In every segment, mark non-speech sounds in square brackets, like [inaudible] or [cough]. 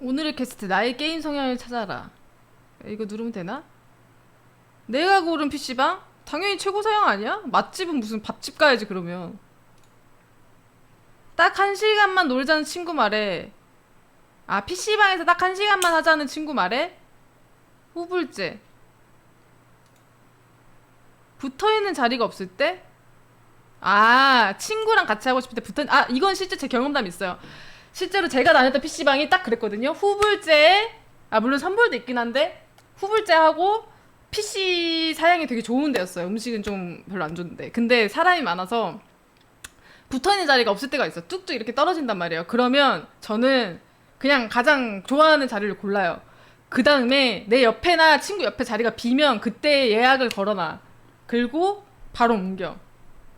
오늘의 퀘스트 나의 게임 성향을 찾아라. 이거 누르면 되나? 내가 고른 PC방? 당연히 최고 사양 아니야? 맛집은 무슨 밥집 가야지 그러면. 딱 한 시간만 놀자는 친구 말에 아 PC방에서 딱 한 시간만 하자는 친구 말에 후불제 붙어있는 자리가 없을 때? 아 친구랑 같이 하고 싶을 때 붙어 아 이건 실제 제 경험담 있어요 실제로 제가 다녔던 PC방이 딱 그랬거든요. 후불제 아 물론 선불도 있긴 한데 후불제하고 PC 사양이 되게 좋은 데였어요. 음식은 좀 별로 안 좋은데. 근데 사람이 많아서 붙어있는 자리가 없을 때가 있어 뚝뚝 이렇게 떨어진단 말이에요. 그러면 저는 그냥 가장 좋아하는 자리를 골라요. 그 다음에 내 옆에나 친구 옆에 자리가 비면 그때 예약을 걸어놔. 그리고 바로 옮겨.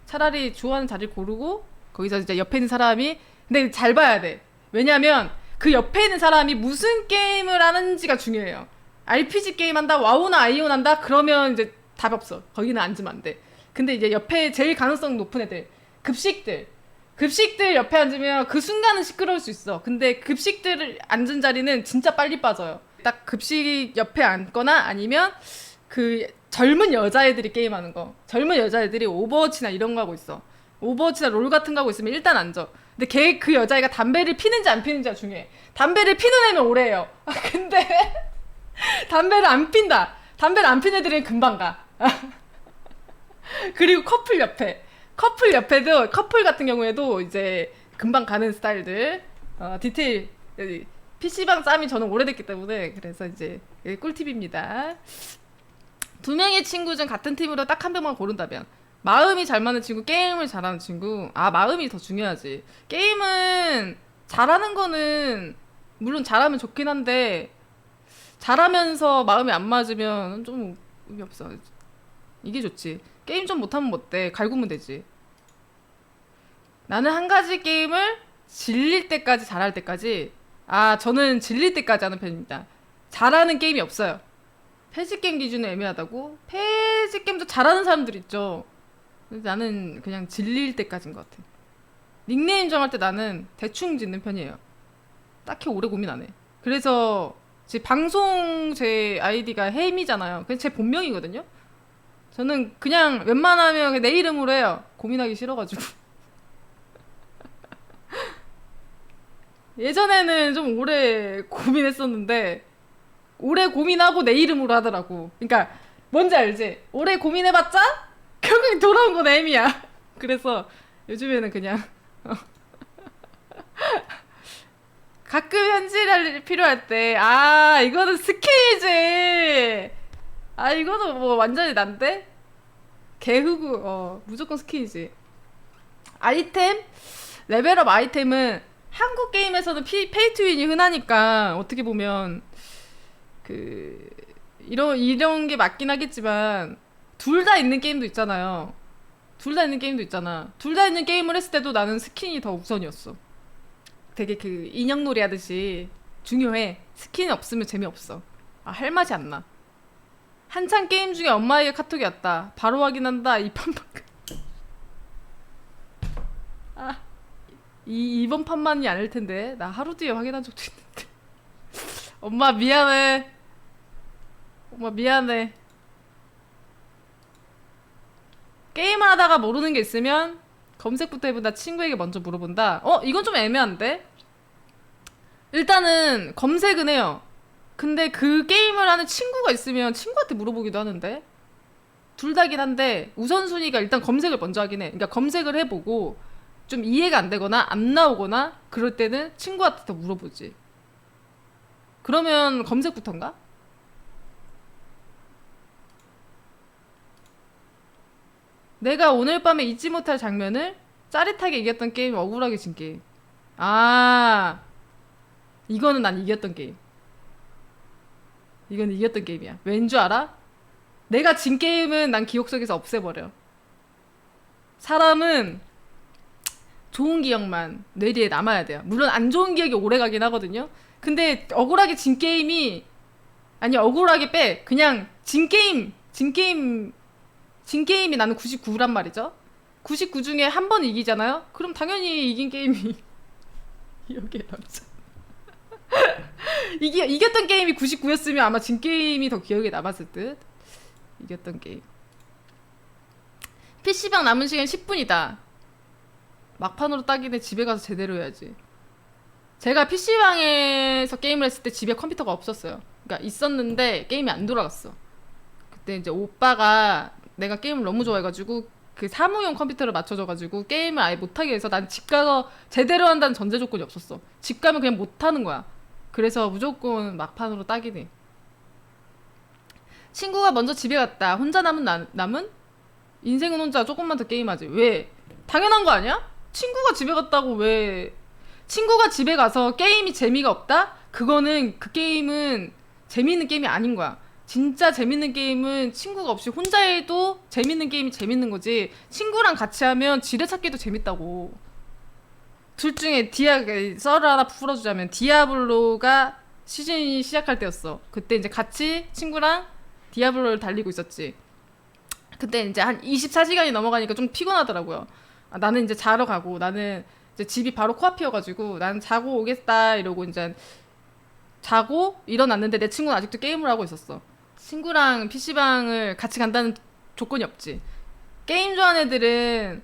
차라리 좋아하는 자리를 고르고 거기서 이제 옆에 있는 사람이 근데 잘 봐야 돼. 왜냐면 그 옆에 있는 사람이 무슨 게임을 하는지가 중요해요. RPG 게임 한다 와우나 아이온 한다 그러면 이제 답 없어. 거기는 앉으면 안 돼. 근데 이제 옆에 제일 가능성 높은 애들 급식들. 급식들 옆에 앉으면 그 순간은 시끄러울 수 있어. 근데 급식들 앉은 자리는 진짜 빨리 빠져요. 딱 급식 옆에 앉거나 아니면 그 젊은 여자애들이 게임하는 거. 젊은 여자애들이 오버워치나 이런 거 하고 있어. 오버워치나 롤 같은 거 하고 있으면 일단 앉아 근데 걔 그 여자애가 담배를 피는지 안 피는지가 중요해. 담배를 피는 애면 오래해요. 아, 근데 [laughs] 담배를 안 핀다. 담배를 안 피는 애들은 금방 가. [laughs] 그리고 커플 옆에. 커플 옆에도 커플 같은 경우에도 이제 금방 가는 스타일들. 어, 디테일 PC방 짬이 저는 오래됐기 때문에 그래서 이제 꿀팁입니다. 두 명의 친구 중 같은 팀으로 딱 한 명만 고른다면 마음이 잘 맞는 친구 게임을 잘하는 친구. 아 마음이 더 중요하지. 게임은 잘하는 거는 물론 잘하면 좋긴 한데 잘하면서 마음이 안 맞으면 좀 의미 없어. 이게 좋지. 게임 좀 못하면 뭐 어때? 갈구면 되지. 나는 한 가지 게임을 질릴 때까지 잘할 때까지 아 저는 질릴 때까지 하는 편입니다. 잘하는 게임이 없어요. 패지 게임 기준은 애매하다고. 패지 게임도 잘하는 사람들 있죠 나는 그냥 질릴 때까지인 것 같아 닉네임 정할 때 나는 대충 짓는 편이에요 딱히 오래 고민 안 해 그래서 제 방송 제 아이디가 혜임이잖아요 그게 제 본명이거든요 저는 그냥 웬만하면 그냥 내 이름으로 해요. 고민하기 싫어가지고. [laughs] 예전에는 좀 오래 고민했었는데, 오래 고민하고 내 이름으로 하더라고. 그러니까, 뭔지 알지? 오래 고민해봤자, 결국에 돌아온 건 M이야. 그래서 요즘에는 그냥, 어. 가끔 현질할 필요할 때, 아, 이거는 스킬이지! 아 이거는 뭐 완전히 난데 개흑우 어 무조건 스킨이지 아이템 레벨업 아이템은 한국 게임에서는 피, 페이투윈이 흔하니까 어떻게 보면 그 이런 이런 게 맞긴 하겠지만 둘 다 있는 게임도 있잖아요 둘 다 있는 게임도 있잖아 둘 다 있는 게임을 했을 때도 나는 스킨이 더 우선이었어 되게 그 인형놀이 하듯이 중요해 스킨이 없으면 재미없어 아 할 맛이 안 나 한창 게임 중에 엄마에게 카톡이 왔다. 바로 확인한다. 이 판만. [laughs] 아, 이 이번 판만이 아닐 텐데. 나 하루 뒤에 확인한 적도 있는데. [laughs] 엄마 미안해. 엄마 미안해. 게임을 하다가 모르는 게 있으면 검색부터 해본다. 친구에게 먼저 물어본다. 어, 이건 좀 애매한데? 일단은 검색은 해요. 근데 그 게임을 하는 친구가 있으면 친구한테 물어보기도 하는데 둘 다긴 한데 우선순위가 일단 검색을 먼저 하긴 해. 그러니까 검색을 해보고 좀 이해가 안 되거나 안 나오거나 그럴 때는 친구한테 더 물어보지. 그러면 검색부터인가? 내가 오늘 밤에 잊지 못할 장면을 짜릿하게 이겼던 게임, 억울하게 진 게임. 아, 이거는 난 이겼던 게임. 이건 이겼던 게임이야. 왠 줄 알아? 내가 진 게임은 난 기억 속에서 없애버려. 사람은 좋은 기억만 뇌리에 남아야 돼요. 물론 안 좋은 기억이 오래 가긴 하거든요. 근데 억울하게 진 게임이 아니 억울하게 빼. 그냥 진 게임, 진 게임, 진 게임이 나는 99란 말이죠. 99 중에 한 번 이기잖아요. 그럼 당연히 이긴 게임이 [laughs] 여기에 남죠. [laughs] 이기, 이겼던 게임이 99였으면 아마 진 게임이 더 기억에 남았을 듯. 이겼던 게임. PC방 남은 시간 10분이다. 막판으로 딱이네 집에 가서 제대로 해야지. 제가 PC방에서 게임을 했을 때 집에 컴퓨터가 없었어요. 그러니까 있었는데 게임이 안 돌아갔어. 그때 이제 오빠가 내가 게임을 너무 좋아해가지고 그 사무용 컴퓨터를 맞춰줘가지고 게임을 아예 못하게 해서 난 집 가서 제대로 한다는 전제 조건이 없었어. 집 가면 그냥 못하는 거야. 그래서 무조건 막판으로 딱이네. 친구가 먼저 집에 갔다. 혼자 남은 나, 남은? 인생은 혼자 조금만 더 게임하지. 왜? 당연한 거 아니야? 친구가 집에 갔다고 왜? 친구가 집에 가서 게임이 재미가 없다? 그거는 그 게임은 재밌는 게임이 아닌 거야. 진짜 재밌는 게임은 친구가 없이 혼자 해도 재밌는 게임이 재밌는 거지. 친구랑 같이 하면 지뢰찾기도 재밌다고. 둘 중에 디아 썰을 하나 풀어주자면 디아블로가 시즌이 시작할 때였어. 그때 이제 같이 친구랑 디아블로를 달리고 있었지. 그때 이제 한 24시간이 넘어가니까 좀 피곤하더라고요. 아, 나는 이제 자러 가고 나는 이제 집이 바로 코앞이어가지고 나는 자고 오겠다 이러고 이제 자고 일어났는데 내 친구는 아직도 게임을 하고 있었어. 친구랑 PC방을 같이 간다는 조건이 없지. 게임 좋아하는 애들은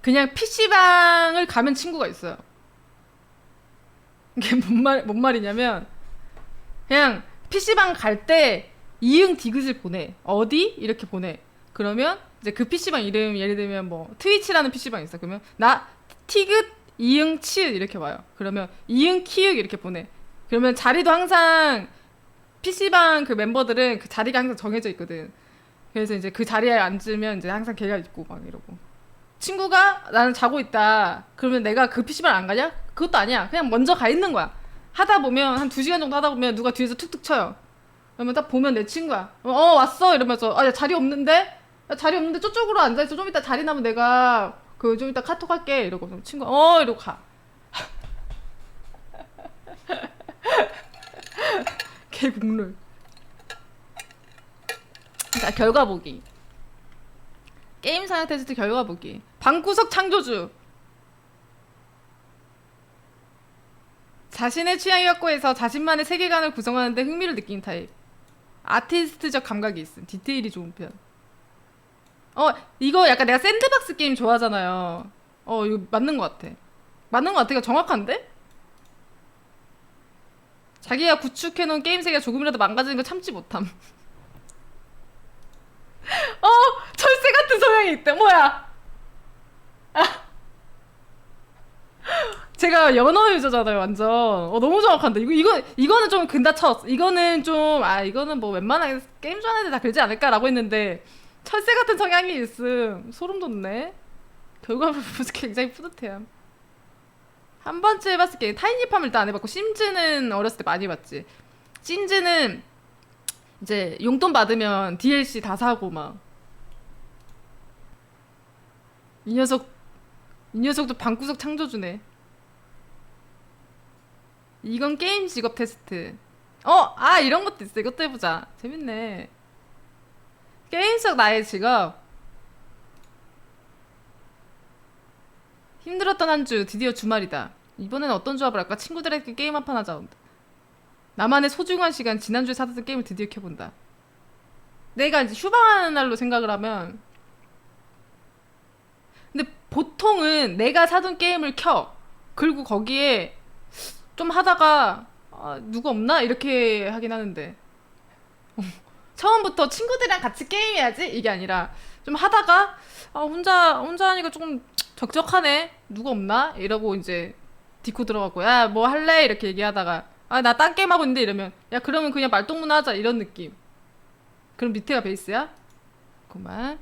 그냥 PC방을 가면 친구가 있어요. 이게 뭔 말, 뭔 말이냐면, 그냥 PC방 갈 때 이응 디귿을 보내. 어디? 이렇게 보내. 그러면 이제 그 PC방 이름, 예를 들면 뭐, 트위치라는 PC방 있어. 그러면 나 티귿, 이응, 치읓 이렇게 와요. 그러면 이응, 키읔 이렇게 보내. 그러면 자리도 항상 PC방 그 멤버들은 그 자리가 항상 정해져 있거든. 그래서 이제 그 자리에 앉으면 이제 항상 걔가 있고 막 이러고. 친구가 나는 자고 있다. 그러면 내가 그 PC방 안 가냐? 그것도 아니야. 그냥 먼저 가 있는 거야. 하다 보면 한 두 시간 정도 하다 보면 누가 뒤에서 툭툭 쳐요. 그러면 딱 보면 내 친구야. 어 왔어 이러면서 아 야, 자리 없는데? 야, 자리 없는데 저쪽으로 앉아 있어. 좀 이따 자리 나면 내가 그 좀 이따 카톡 할게 이러고 친구가 어 이러고 가. 개국룰. 자 결과 보기. 게임 사양 테스트 결과 보기. 방구석 창조주. 자신의 취향이 확고해서 자신만의 세계관을 구성하는데 흥미를 느끼는 타입. 아티스트적 감각이 있음. 디테일이 좋은 편. 어, 이거 약간 내가 샌드박스 게임 좋아하잖아요. 어, 이거 맞는 것 같아. 맞는 것 같아. 이거 정확한데? 자기가 구축해놓은 게임 세계가 조금이라도 망가지는 거 참지 못함. [laughs] 어, 철새 같은 성향이 있대. 뭐야? 아. 제가 연어 유저잖아요, 완전. 어, 너무 정확한데. 이거, 이거, 이거는 좀 근다 쳤. 이거는 좀, 아, 이거는 뭐 웬만하게 게임 좋아하는 애들 다 그러지 않을까라고 했는데, 철새 같은 성향이 있음. 소름 돋네. 결과물 [laughs] 보면서 굉장히 뿌듯해요. 한 번쯤 해봤을 게 타이니팜을 일단 안 해봤고, 심즈는 어렸을 때 많이 봤지. 심즈는 이제 용돈 받으면 DLC 다 사고 막. 이 녀석, 이 녀석도 방구석 창조주네. 이건 게임 직업 테스트. 어, 아, 이런 것도 있어. 이것도 해보자. 재밌네. 게임 속 나의 직업. 힘들었던 한 주, 드디어 주말이다. 이번엔 어떤 조합을 할까? 친구들에게 게임 한 판 하자. 나만의 소중한 시간, 지난주에 사던 게임을 드디어 켜본다. 내가 이제 휴방하는 날로 생각을 하면. 근데 보통은 내가 사둔 게임을 켜. 그리고 거기에 좀 하다가 아, 누구 없나 이렇게 하긴 하는데 [laughs] 처음부터 친구들이랑 같이 게임해야지 이게 아니라 좀 하다가 아, 혼자 혼자 하니까 조금 적적하네. 누구 없나? 이러고 이제 디코 들어가고 야 뭐 할래? 이렇게 얘기하다가 아 나 딴 게임 하고 있는데 이러면 야 그러면 그냥 말동무나 하자. 이런 느낌. 그럼 밑에가 베이스야? 그만.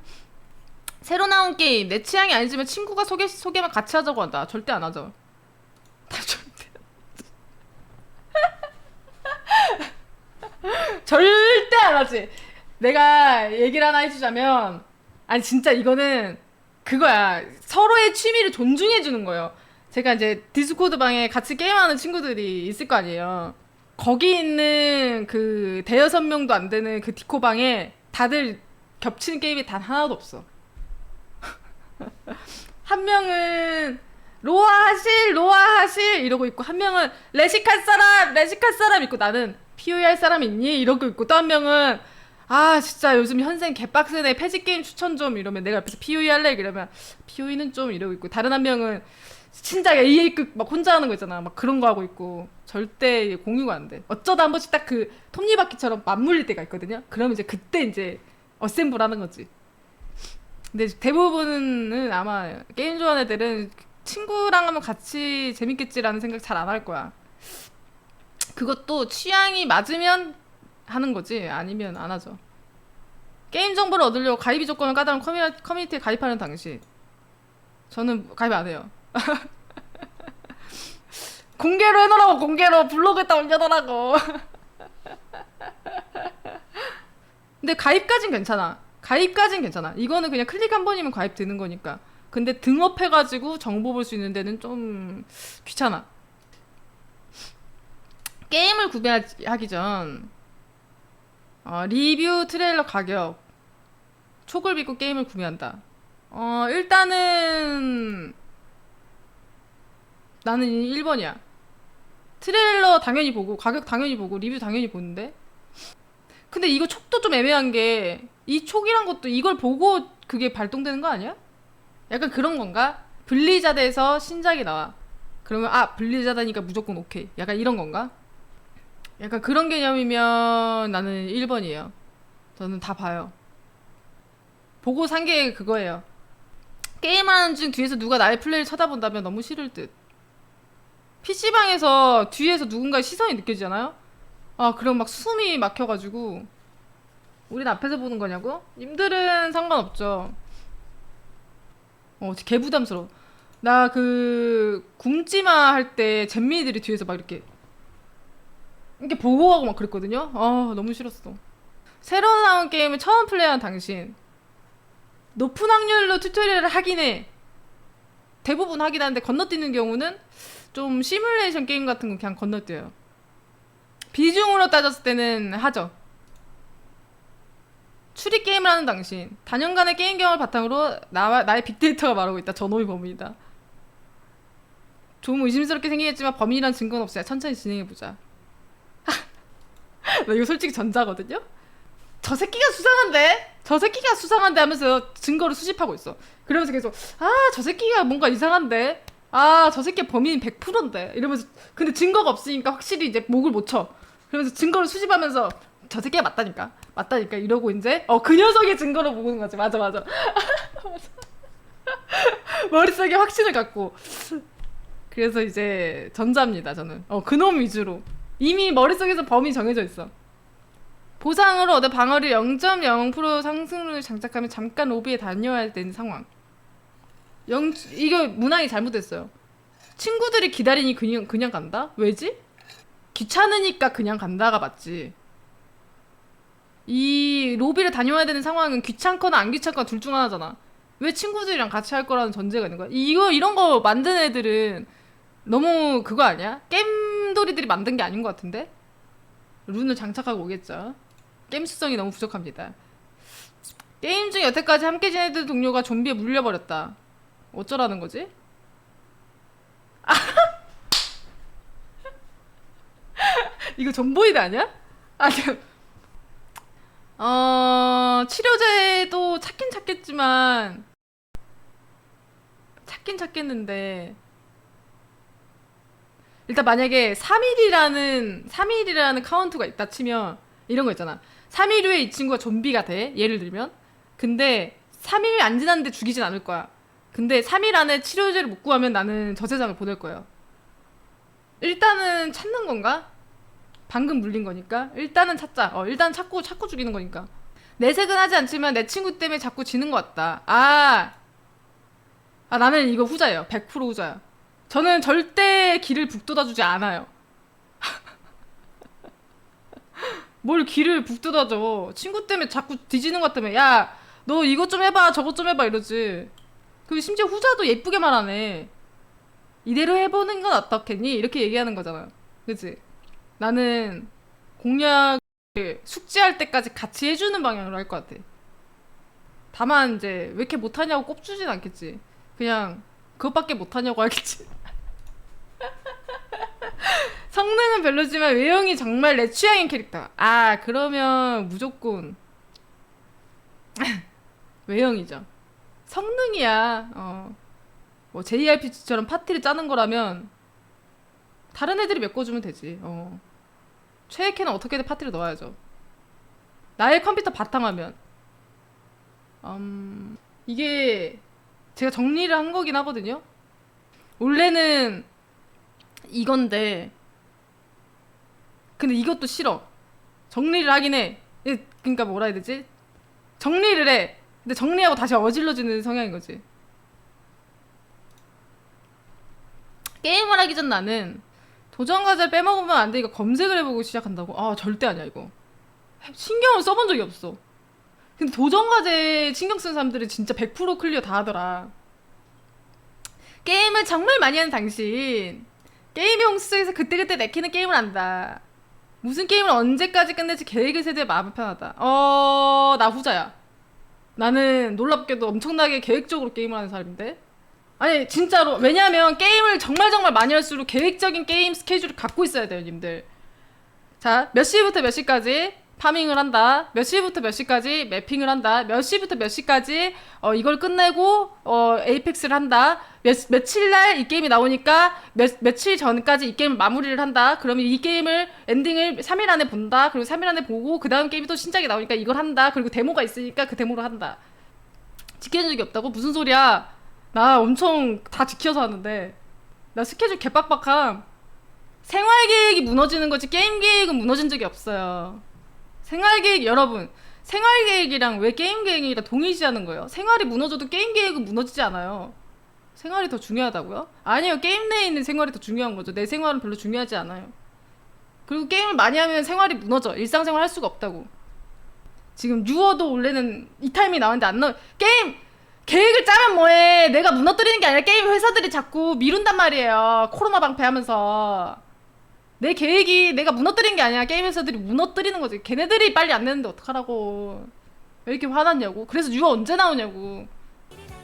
새로 나온 게임. 내 취향이 아니지만 친구가 소개 소개만 같이 하자고 한다. 절대 안 하죠. [laughs] 다 절대 [laughs] 절대 안 하지. 내가 얘기를 하나 해주자면, 아니, 진짜 이거는 그거야. 서로의 취미를 존중해 주는 거예요. 제가 이제 디스코드 방에 같이 게임하는 친구들이 있을 거 아니에요. 거기 있는 그 대여섯 명도 안 되는 그 디코 방에 다들 겹치는 게임이 단 하나도 없어. [laughs] 한 명은 로아 하실 로아 하실 이러고 있고 한 명은 레식할 사람 레식할 사람 있고 나는 POE 할 사람 있니 이러고 있고 또 한 명은 아 진짜 요즘 현생 개빡세네. 패지 게임 추천 좀 이러면 내가 옆에서 POE 할래? 이러면 POE는 좀 이러고 있고 다른 한 명은 진짜 AA급 막 혼자 하는 거 있잖아. 막 그런 거 하고 있고 절대 공유가 안 돼. 어쩌다 한 번씩 딱 그 톱니바퀴처럼 맞물릴 때가 있거든요. 그러면 이제 그때 이제 어셈블 하는 거지. 근데 대부분은 아마 게임 좋아하는 애들은 친구랑 하면 같이 재밌겠지라는 생각 잘 안 할 거야. 그것도 취향이 맞으면 하는 거지 아니면 안 하죠. 게임 정보를 얻으려고 가입이 조건을 까다로운 커뮤, 커뮤니티에 가입하는 당신 저는 가입 안 해요. [laughs] 공개로 해놓으라고 공개로 블로그에다 올려놓으라고. [laughs] 근데 가입까진 괜찮아. 가입까진 괜찮아. 이거는 그냥 클릭 한 번이면 가입 되는 거니까. 근데 등업해가지고 정보 볼 수 있는 데는 좀 귀찮아. 게임을 구매하기 전 어, 리뷰 트레일러 가격 촉을 믿고 게임을 구매한다. 어 일단은 나는 1번이야. 트레일러 당연히 보고 가격 당연히 보고 리뷰 당연히 보는데 근데 이거 촉도 좀 애매한 게 이 촉이란 것도 이걸 보고 그게 발동되는 거 아니야? 약간 그런 건가? 블리자드에서 신작이 나와. 그러면 아 블리자드니까 무조건 오케이. 약간 이런 건가? 약간 그런 개념이면 나는 1번이에요. 저는 다 봐요. 보고 산 게 그거예요. 게임하는 중 뒤에서 누가 나의 플레이를 쳐다본다면 너무 싫을 듯. PC방에서 뒤에서 누군가의 시선이 느껴지잖아요? 아, 그럼 막 숨이 막혀가지고. 우린 앞에서 보는 거냐고? 님들은 상관없죠. 어, 개 부담스러워. 나 그, 굶지마 할 때 잼미들이 뒤에서 막 이렇게, 이렇게 보고 가고 막 그랬거든요? 아, 너무 싫었어. 새로 나온 게임을 처음 플레이한 당신. 높은 확률로 튜토리얼을 하긴 해. 대부분 하긴 하는데 건너뛰는 경우는 좀 시뮬레이션 게임 같은 거 그냥 건너뛰어요. 비중으로 따졌을 때는 하죠. 추리 게임을 하는 당신. 단연간의 게임 경험을 바탕으로 나와, 나의 빅데이터가 말하고 있다. 저놈이 범인이다. 좀 의심스럽게 생긴 했지만 범인이란 증거는 없어요. 천천히 진행해보자. [laughs] 나 이거 솔직히 전자거든요? 저 새끼가 수상한데? 저 새끼가 수상한데 하면서 증거를 수집하고 있어. 그러면서 계속, 아, 저 새끼가 뭔가 이상한데? 아, 저 새끼 범인 100%인데? 이러면서, 근데 증거가 없으니까 확실히 이제 목을 못 쳐. 그러면서 증거를 수집하면서, 저 새끼가 맞다니까? 맞다니까? 이러고 이제, 어, 그 녀석의 증거를 보는 거지. 맞아. 맞아. [laughs] 머릿속에 확신을 갖고. 그래서 이제 전자입니다, 저는. 어, 그놈 위주로. 이미 머릿속에서 범위 정해져 있어. 보상으로 얻은 방어를 0.0% 상승률을 장착하면 잠깐 로비에 다녀야 되는 상황. 영, 이거 문항이 잘못됐어요. 친구들이 기다리니 그냥, 그냥 간다? 왜지? 귀찮으니까 그냥 간다가 맞지. 이 로비를 다녀야 되는 상황은 귀찮거나 안 귀찮거나 둘 중 하나잖아. 왜 친구들이랑 같이 할 거라는 전제가 있는 거야? 이거 이런 거 만든 애들은 너무 그거 아니야? 겜돌이들이 만든 게 아닌 것 같은데? 룬을 장착하고 오겠죠. 게임 수성이 너무 부족합니다. 게임 중 여태까지 함께 지내던 동료가 좀비에 물려버렸다. 어쩌라는 거지? [laughs] 이거 존보이드 아니야? 아니, 어, 치료제도 찾긴 찾겠지만, 찾긴 찾겠는데, 일단 만약에 3일이라는 3일이라는 카운트가 있다 치면 이런 거 있잖아. 3일 후에 이 친구가 좀비가 돼. 예를 들면. 근데 3일 안 지났는데 죽이진 않을 거야. 근데 3일 안에 치료제를 못 구하면 나는 저 세상을 보낼 거야. 일단은 찾는 건가? 방금 물린 거니까. 일단은 찾자. 어, 일단 찾고 찾고 죽이는 거니까. 내색은 하지 않지만 내 친구 때문에 자꾸 지는 것 같다. 아. 아, 나는 이거 후자예요. 100% 후자야. 저는 절대 길을 북돋아주지 않아요. [laughs] 뭘 길을 북돋아줘. 친구 때문에 자꾸 뒤지는 것 같으면, 야, 너 이것 좀 해봐, 저것 좀 해봐, 이러지. 그리고 심지어 후자도 예쁘게 말하네. 이대로 해보는 건 어떻겠니? 이렇게 얘기하는 거잖아. 그치? 나는 공략을 숙지할 때까지 같이 해주는 방향으로 할 것 같아. 다만, 이제, 왜 이렇게 못하냐고 꼽주진 않겠지. 그냥, 그것밖에 못하냐고 하겠지. [laughs] 성능은 별로지만 외형이 정말 내 취향인 캐릭터. 아 그러면 무조건 [laughs] 외형이죠. 성능이야. 어. 뭐 JRPG처럼 파티를 짜는 거라면 다른 애들이 메꿔주면 되지. 어. 최애캐는 어떻게든 파티를 넣어야죠. 나의 컴퓨터 바탕화면. 음, 이게 제가 정리를 한 거긴 하거든요. 원래는 이건데, 근데 이것도 싫어. 정리를 하긴 해. 이- 그러니까 뭐라 해야 되지? 정리를 해. 근데 정리하고 다시 어질러지는 성향인 거지. 게임을 하기 전 나는 도전 과제를 빼먹으면 안 되니까 검색을 해보고 시작한다고? 아 절대 아니야 이거. 신경을 써본 적이 없어. 근데 도전 과제 신경 쓴 사람들은 진짜 100% 클리어 다 하더라. 게임을 정말 많이 하는 당신. 게임의 홍수 속에서 그때그때 내키는 게임을 안다. 무슨 게임을 언제까지 끝낼지 계획을 세대 마음 편하다. 어, 나 후자야. 나는 놀랍게도 엄청나게 계획적으로 게임을 하는 사람인데. 아니, 진짜로. 왜냐면 게임을 정말 정말 많이 할수록 계획적인 게임 스케줄을 갖고 있어야 돼요, 님들. 자, 몇 시부터 몇 시까지 파밍을 한다. 몇 시부터 몇 시까지 매핑을 한다. 몇 시부터 몇 시까지 어, 이걸 끝내고 어, 에이펙스를 한다. 몇, 며칠 날 이 게임이 나오니까 몇, 며칠 전까지 이 게임을 마무리를 한다. 그러면 이 게임을 엔딩을 3일 안에 본다. 그리고 3일 안에 보고 그 다음 게임이 또 신작이 나오니까 이걸 한다. 그리고 데모가 있으니까 그 데모를 한다. 지켜준 적이 없다고? 무슨 소리야? 나 엄청 다 지켜서 하는데 나 스케줄 개빡빡함. 생활 계획이 무너지는 거지 게임 계획은 무너진 적이 없어요. 생활 계획 여러분 생활 계획이랑 왜 게임 계획이랑 동일시하는 거예요? 생활이 무너져도 게임 계획은 무너지지 않아요. 생활이 더 중요하다고요? 아니요 게임 내에 있는 생활이 더 중요한 거죠. 내 생활은 별로 중요하지 않아요. 그리고 게임을 많이 하면 생활이 무너져. 일상생활 할 수가 없다고. 지금 유어도 원래는 이 타임이 나왔는데 안 나와. 게임 계획을 짜면 뭐해? 내가 무너뜨리는 게 아니라 게임 회사들이 자꾸 미룬단 말이에요. 코로나 방패하면서. 내 계획이 내가 무너뜨린 게 아니야. 게임 회사들이 무너뜨리는 거지. 걔네들이 빨리 안 내는데 어떡하라고. 왜 이렇게 화났냐고. 그래서 유어 언제 나오냐고.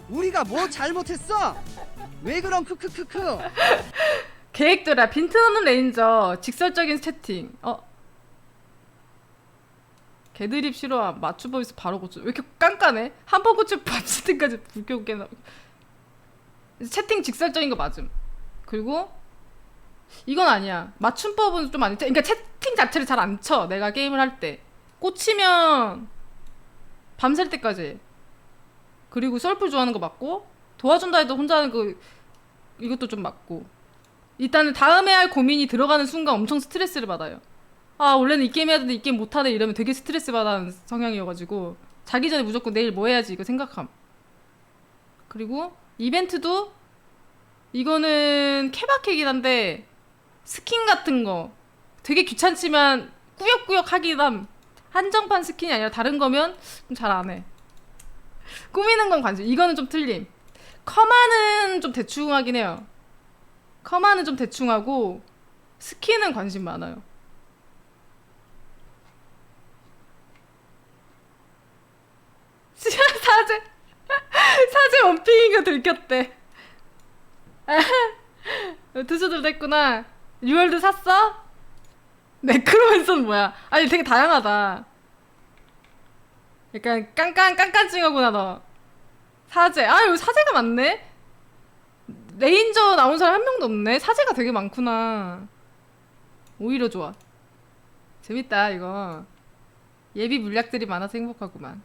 우리가 뭐 잘못했어? 왜 그럼 크크크크 계획들아 빈트 넣는 레인저 직설적인 채팅 어 개드립 싫어함 맞춤 보이스 바로 고쳐 왜 이렇게 깐깐해 한 번 고쳐 밤새때까지 불켜게 나 채팅 직설적인 거 맞음 그리고 이건 아니야 맞춤법은 좀 아니지 그러니까 채팅 자체를 잘 안 쳐 내가 게임을 할 때 꽂히면 밤샐 때까지 해. 그리고 썰풀 좋아하는 거 맞고 도와준다 해도 혼자 하는 그 이것도 좀 맞고 일단은 다음에 할 고민이 들어가는 순간 엄청 스트레스를 받아요. 아 원래는 이 게임 해야 되는데 이 게임 못하네 이러면 되게 스트레스 받아는 성향이어가지고 자기 전에 무조건 내일 뭐 해야지 이거 생각함. 그리고 이벤트도 이거는 케바케긴 한데 스킨 같은 거 되게 귀찮지만 꾸역꾸역 하긴 함. 한정판 스킨이 아니라 다른 거면 좀잘안 해. 꾸미는 건 관심. 이거는 좀 틀림. 커마는 좀 대충 하긴 해요. 커마는 좀 대충 하고 스킨은 관심 많아요. [laughs] 사제 [laughs] 사제 거 들켰대. [laughs] 투수들도 했구나. 유월드 샀어? 네크로맨서는 뭐야? 아니 되게 다양하다. 약간 깐깐 깐깐증하구나 너. 사제. 아 여기 사제가 많네. 레인저 나온 사람 한 명도 없네. 사제가 되게 많구나. 오히려 좋아. 재밌다 이거. 예비 물약들이 많아서 행복하구만.